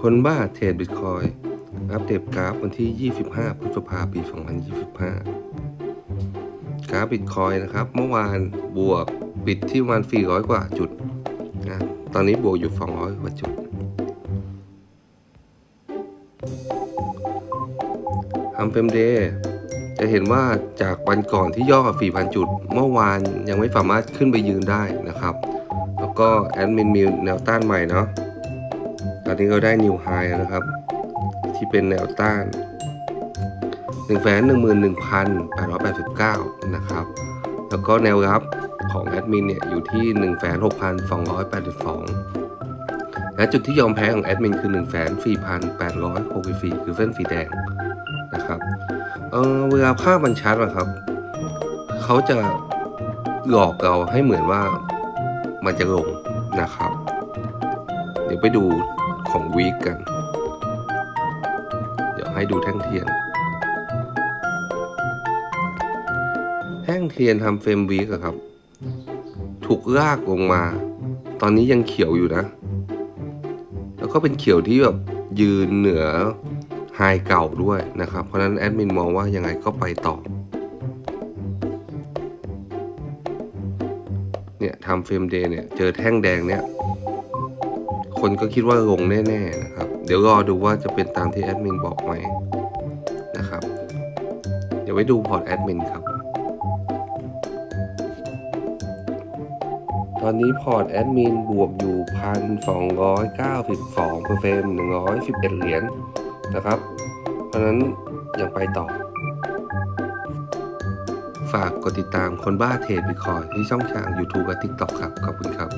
คนบ้าเทรดบิตคอยอัปเดตกราฟวันที่ 25 พฤษภาปี 2025 กราฟบิตคอยนะครับ เมื่อวานบวกปิดที่วัน400 กว่าจุดนะตอนนี้บวกอยู่ 200 กว่าจุดทำเฟมเดย์จะเห็นว่าจากวันก่อนที่ย่อ 4,000 จุด เมื่อวานยังไม่สามารถขึ้นไปยืนได้นะครับ แล้วก็แอดมินมีแนวต้านใหม่เนาะ ตอนนี้ก็ได้นิวไฮนะครับ ที่เป็นแนวต้าน 1 1 1 8 8 9 นะครับ แล้วก็แนวรับของแอดมินเนี่ยอยู่ที่ 1 6 2 8 2 และจุดที่ยอมแพ้ของแอดมินคือ 1 4 8 6 4 คือเส้นสีแดงนะครับเออเวลาภาพมันชัดอะครับ เขาจะหลอกเราให้เหมือนว่ามันจะลงนะครับ เดี๋ยวไปดู ของวีคกัน เดี๋ยวให้ดูแท่งเทียน แท่งเทียนทำเฟรมวีคอะครับ ถูกลากลงมา ตอนนี้ยังเขียวอยู่นะ แล้วก็เป็นเขียวที่แบบยืนเหนือไฮเก่าด้วยนะครับ เพราะนั้นแอดมินมองว่ายังไงก็ไปต่อ เนี่ยทำเฟรมเดย์เนี่ย เจอแท่งแดงเนี่ย คนก็คิดว่าลงแน่ๆนะครับ เดี๋ยวรอดูว่าจะเป็นตามที่แอดมินบอกไหมนะครับ เดี๋ยวไว้ดูพอร์ตแอดมินครับ ตอนนี้พอร์ตแอดมินบวกอยู่1,292เปอร์เซ็นต์111เหรียญนะครับ เพราะฉะนั้นยังไปต่อ ฝากกดติดตามคนบ้าเทรดบิตคอยที่ช่องทาง YouTube และ TikTok ครับ ขอบคุณครับ